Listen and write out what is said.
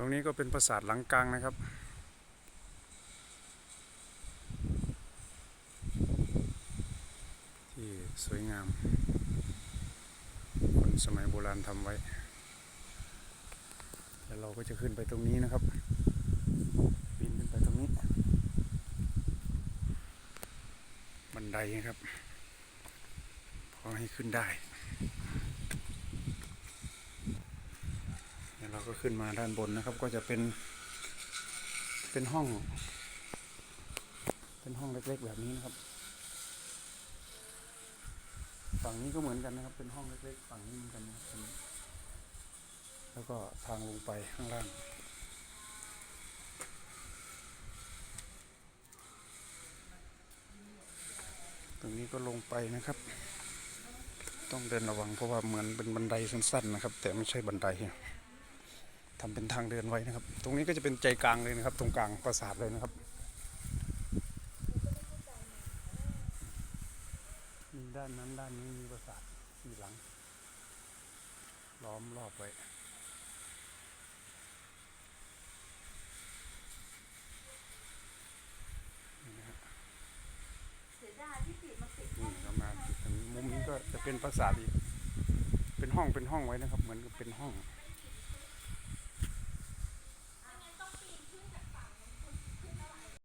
ตรงนี้ก็เป็นปราสาทหลังกลางนะครับ ที่สวยงาม คนสมัยโบราณทำไว้ แล้วเราก็จะขึ้นไปตรงนี้นะครับปีนขึ้นไปตรงนี้ บันไดนะครับพอให้ขึ้นได้ เดี๋ยวเราก็ขึ้นมาด้านบนนะครับ ก็จะเป็น เป็นห้อง เป็นห้องเล็กๆแบบนี้นะครับ ฝั่งนี้ก็เหมือนกันนะครับ เป็นห้องเล็กๆ ฝั่งนี้เหมือนกันนะครับแล้วก็ทางลงไปข้างล่างตรงนี้ก็ลงไปนะครับ ต้องเดินระวังเพราะว่าเหมือนเป็นบันไดสั้นๆนะครับ แต่ไม่ใช่บันได ทำเป็นทางเดินไว้นะครับ ตรงนี้ก็จะเป็นใจกลางเลยนะครับ ตรงกลางปราสาทเลยนะครับมีด้านนั้นด้านนี้มีปราสาทสี่หลัง ล้อมรอบไว้นี่นะฮะเสียดายที่ติดมาติดนี่ก็มาที่ตรงนี้มุมนี้ก็จะเป็นปราสาทอีก เป็นห้องเป็นห้องไว้นะครับ เหมือนกับเป็นห้อง